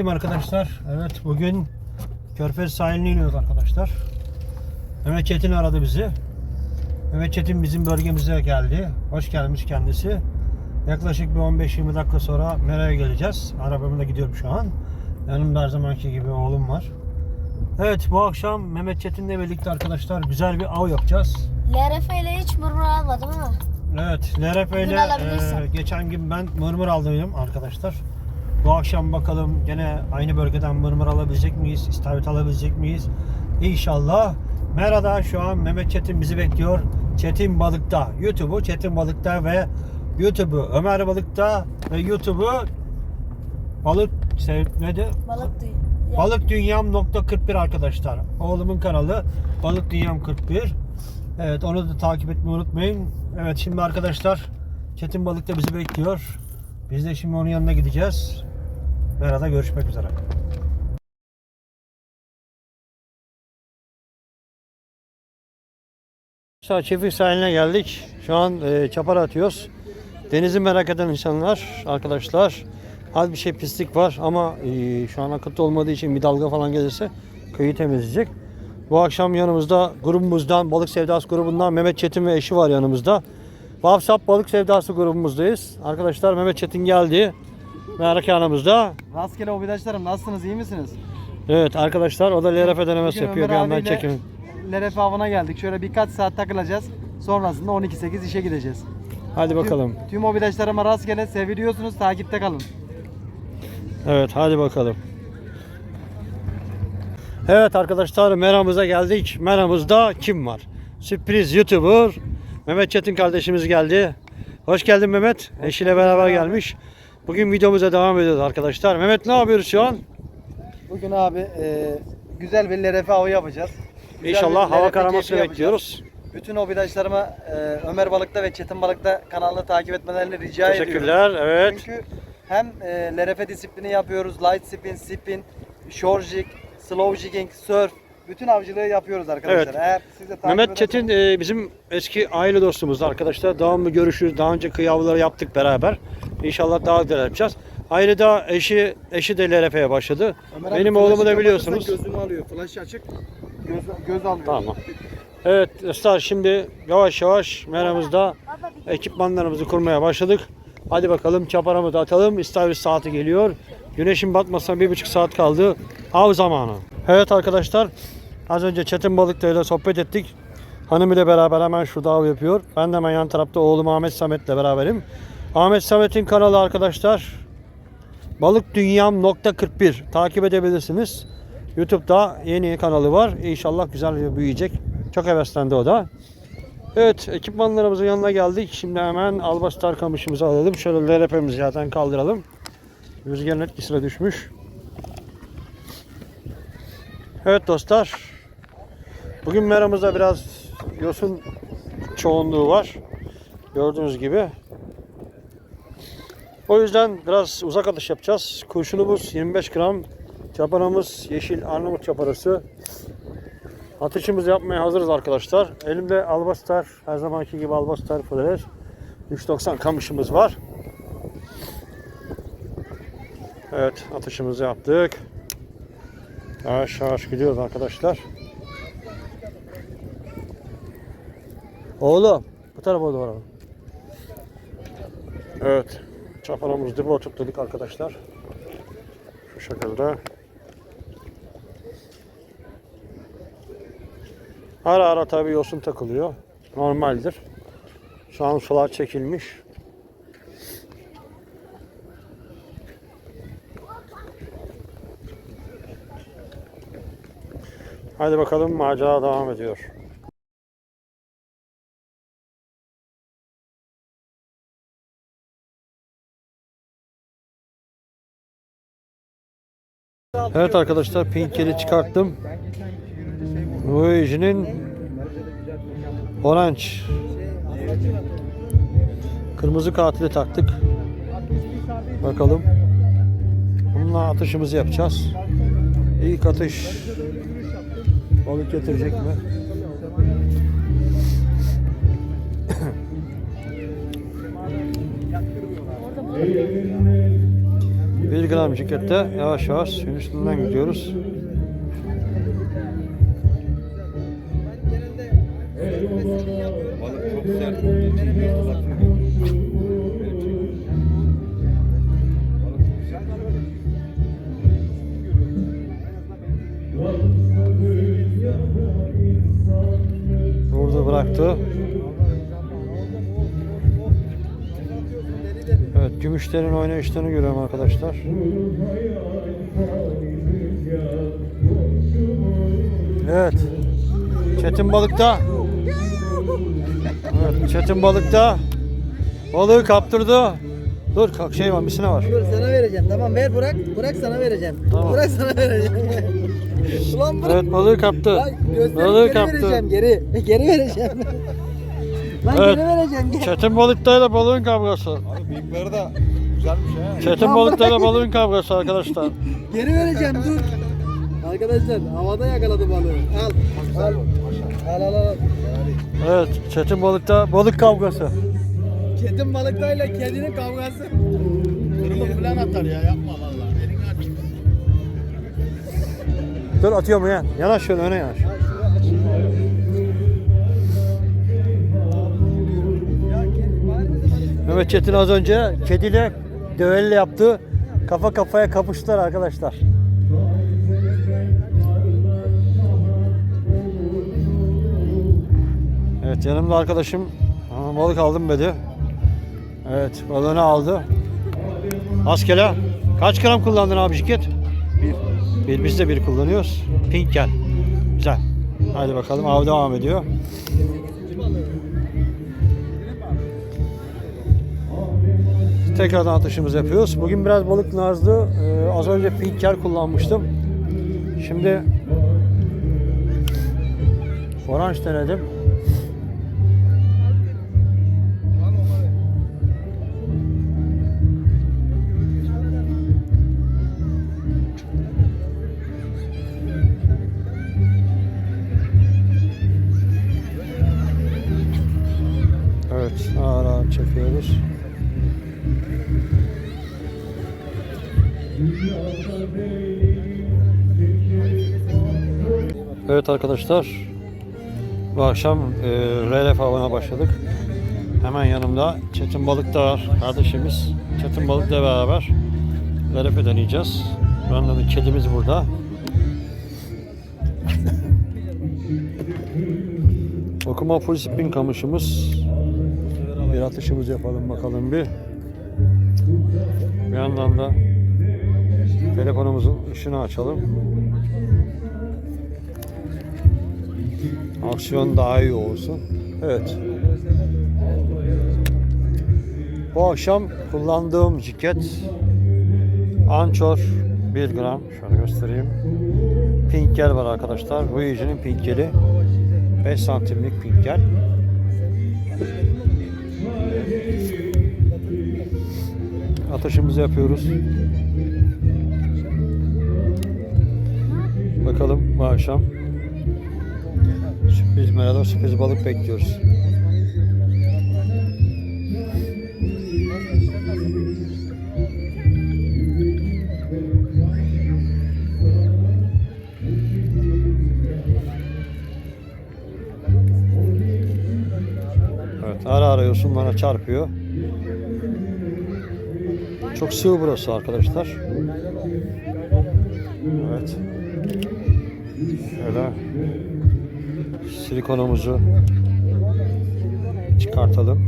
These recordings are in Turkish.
Selamünaleyküm arkadaşlar. Evet bugün Körfez sahiline iniyoruz arkadaşlar. Mehmet Çetin aradı bizi. Mehmet Çetin bizim bölgemize geldi. Hoş gelmiş kendisi. Yaklaşık bir 15-20 dakika sonra Mera'ya geleceğiz. Arabamla gidiyorum şu an. Yanımda her zamanki gibi oğlum var. Evet bu akşam Mehmet Çetin'le birlikte arkadaşlar güzel bir av yapacağız. LRF ile hiç mırmır almadım ama. Evet, LRF ile e, geçen gün ben mırmır aldım arkadaşlar. Bu akşam bakalım gene aynı bölgeden mırmır alabilecek miyiz? İstavrit alabilecek miyiz? İnşallah. Mera'da şu an Mehmet Çetin bizi bekliyor. Çetin Balık'ta. YouTube'u Çetin Balık'ta ve YouTube'u Ömer Balık'ta ve YouTube'u Balık neydi? Balık Balık Dünyam nokta 41 arkadaşlar. Oğlumun kanalı Balık Dünyam 41. Evet onu da takip etmeyi unutmayın. Evet şimdi arkadaşlar Çetin Balık da bizi bekliyor. Biz de şimdi onun yanına gideceğiz. Merhaba görüşmek üzere. Çiftlik sahiline geldik. Şu an e, çapar atıyoruz. Denizi merak eden insanlar, arkadaşlar. Az bir şey pislik var ama e, şu an akıntı olmadığı için bir dalga falan gelirse köyü temizleyecek. Bu akşam yanımızda grubumuzdan, Balık Sevdası grubundan Mehmet Çetin ve eşi var yanımızda. WhatsApp Balık Sevdası grubumuzdayız. Arkadaşlar Mehmet Çetin geldi. Merak yanımızda. Rastgele obidaşlarım nasılsınız iyi misiniz? Evet arkadaşlar o da LRF denemesi Bugün yapıyor. Bir Ömer yandan abiyle çekim. LRF avına geldik. Şöyle birkaç saat takılacağız. Sonrasında 12-8 işe gideceğiz. Hadi bakalım. Tüm, tüm obidaşlarıma rastgele seviliyorsunuz. Takipte kalın. Evet hadi bakalım. Evet arkadaşlar meramıza geldik. Meramızda kim var? Sürpriz YouTuber Mehmet Çetin kardeşimiz geldi. Hoş geldin Mehmet. Eşiyle beraber gelmiş. Bugün videomuza devam ediyoruz arkadaşlar. Mehmet ne yapıyoruz şu an? Bugün abi e, güzel bir LRF avı yapacağız. Güzel İnşallah hava yapacağız. bekliyoruz. Bütün obidaşlarıma e, Ömer Balık'ta ve Çetin Balık'ta kanalını takip etmelerini rica ediyorum. Teşekkürler. Evet. Çünkü hem e, LRF disiplini yapıyoruz. Light spin, spin, shore jig, slow jigging, surf. Bütün avcılığı yapıyoruz arkadaşlar. Evet. Eğer siz de takip Mehmet Çetin e, bizim eski aile dostumuz arkadaşlar. Devamlı görüşürüz. Daha önce kıyı avları yaptık beraber. İnşallah daha güzel yapacağız. Ayrıca eşi eşi de LRF'ye başladı. Ömer abi Benim flaşı oğlumu da kapatırsan biliyorsunuz. Gözümü alıyor. Flash açık. Göz, göz alıyor. Tamam. Evet dostlar şimdi yavaş yavaş meramızda ekipmanlarımızı kurmaya başladık. Hadi bakalım çaparamızı atalım. İstavrit saati geliyor. Güneşin batmasına bir buçuk saat kaldı. Av zamanı. Evet arkadaşlar az önce Çetin Balık'ta ile sohbet ettik. Hanım ile beraber hemen şurada av yapıyor. Ben de hemen yan tarafta oğlum Ahmet Samet'le beraberim. Ahmet Samet'in kanalı arkadaşlar Balık Dünyam nokta 41 takip edebilirsiniz. YouTube'da yeni kanalı var. İnşallah güzel büyüyecek. Çok heveslendi o da. Evet ekipmanlarımızın yanına geldik. Şimdi hemen albastar kamışımızı alalım. Şöyle LRP'mizi zaten kaldıralım. Rüzgarın etkisine düşmüş. Evet dostlar. Bugün meramızda biraz yosun çoğunluğu var. Gördüğünüz gibi. O yüzden biraz uzak atış yapacağız. Kurşunumuz 25 gram. Çaparamız yeşil Arnavut çaparası. Atışımızı yapmaya hazırız arkadaşlar. Elimde Albastar, her zamanki gibi Albastar Flores. 390 kamışımız var. Evet, atışımızı yaptık. Yavaş yavaş gidiyoruz arkadaşlar. Oğlum, bu tarafa doğru. Evet, çaparamızı dibe oturttuk arkadaşlar. Şu şekilde. Ara ara tabii yosun takılıyor. Normaldir. Şu an sular çekilmiş. Hadi bakalım macera devam ediyor. Evet arkadaşlar pinkeri çıkarttım. Voyage'nin Orange Kırmızı katili taktık. Bakalım. Bununla atışımızı yapacağız. İlk atış balık getirecek mi? 1 gram cikette yavaş yavaş üstünden gidiyoruz. Balık. Vurdu bıraktı. Gümüşlerin oynayışlarını görüyorum arkadaşlar. Evet. Çetin balıkta. Evet, Çetin balıkta. Balığı kaptırdı. Dur kalk şey var misine var. Dur sana vereceğim. Tamam ver bırak. Bırak sana vereceğim. Tamam. Bırak sana vereceğim. Ulan bırak. Evet balığı kaptı. Lan Balığı geri kaptı. vereceğim geri. Geri vereceğim. Lan Evet. geri vereceğim. Geri. Çetin balıktayla balığın kavgası. Abi bıyıkları da güzelmiş ha. Çetin balıktayla balığın kavgası arkadaşlar. Geri vereceğim dur. Arkadaşlar havada yakaladı balığı. Al. Al. Al al al. Evet Çetin balıkta balık kavgası. Kedin balıktayla kedinin kavgası. Kırılıp falan atar ya yapma valla. Elini aç. Dur atıyor mu ya? Yanaş şöyle öne yanaş. Mehmet Çetin az önce kediyle düello yaptı. Kafa kafaya kapıştılar arkadaşlar. Evet yanımda arkadaşım "Aa, balık aldım dedi. Evet balığını aldı. Askele kaç gram kullandın abi şirket? Bir. Bir biz de bir kullanıyoruz. Pink gel. Güzel. Hadi bakalım av devam ediyor. Tekrardan atışımızı yapıyoruz. Bugün biraz balık nazlı. Ee, az önce pink gel kullanmıştım. Şimdi orange denedim. Evet, ağır ağır çekiyoruz. Evet arkadaşlar, bu akşam e, RLF avına başladık. Hemen yanımda Çetin Balık da var kardeşimiz. Çetin Balık'la beraber RLF deneyeceğiz. Da kedimiz burada. Okuma full spin kamışımız. Bir atışımız yapalım bakalım bir. Bir yandan da telefonumuzun ışığını açalım. Aksiyon daha iyi olsun. Evet. Bu akşam kullandığım ciket Anchor 1 gram. Şöyle göstereyim. Pink gel var arkadaşlar. Voyager'in pink geli. 5 santimlik pink gel. Atışımızı yapıyoruz. Bakalım bu akşam sürpriz merada sürpriz balık bekliyoruz. Evet ara ara yosunlara çarpıyor. Çok sığ burası arkadaşlar. Şöyle silikonumuzu çıkartalım.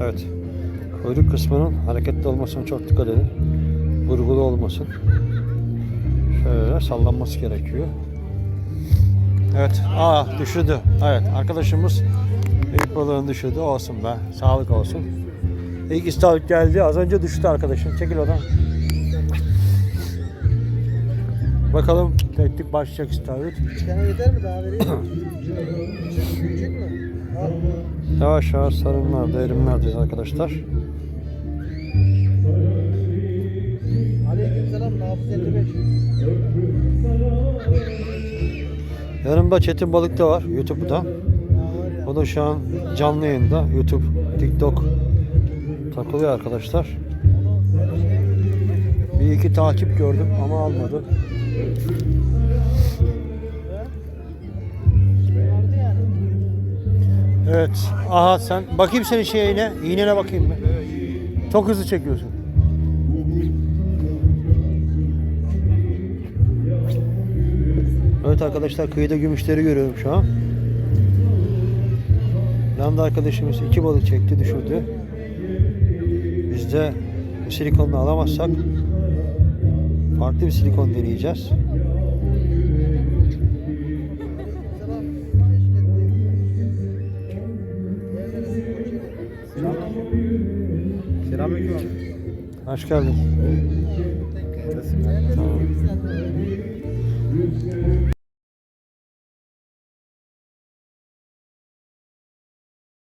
Evet. Kuyruk kısmının hareketli olmasına çok dikkat edin. Vurgulu olmasın. Şöyle sallanması gerekiyor. Evet. Aa düşürdü. Evet arkadaşımız büyük balığını düşürdü. Olsun be. Sağlık olsun. İlk istavrit geldi. Az önce düştü arkadaşım. Çekil oradan. Bakalım teknik başlayacak istavrit. Sana yeter mi daha vereyim? mi? Yavaş yavaş sarımlarda, erimlerdeyiz arkadaşlar. Yanımda Çetin Balık da var YouTube'da. O da şu an canlı yayında YouTube, TikTok takılıyor arkadaşlar. Bir iki takip gördüm ama almadı. Evet. Aha sen bakayım senin şeyine. İğnene bakayım mı? Çok hızlı çekiyorsun. Evet arkadaşlar kıyıda gümüşleri görüyorum şu an. Landa arkadaşımız iki balık çekti düşürdü. Biz de bu silikonunu alamazsak farklı bir silikon deneyeceğiz. Selamünaleyküm. Hoş geldin.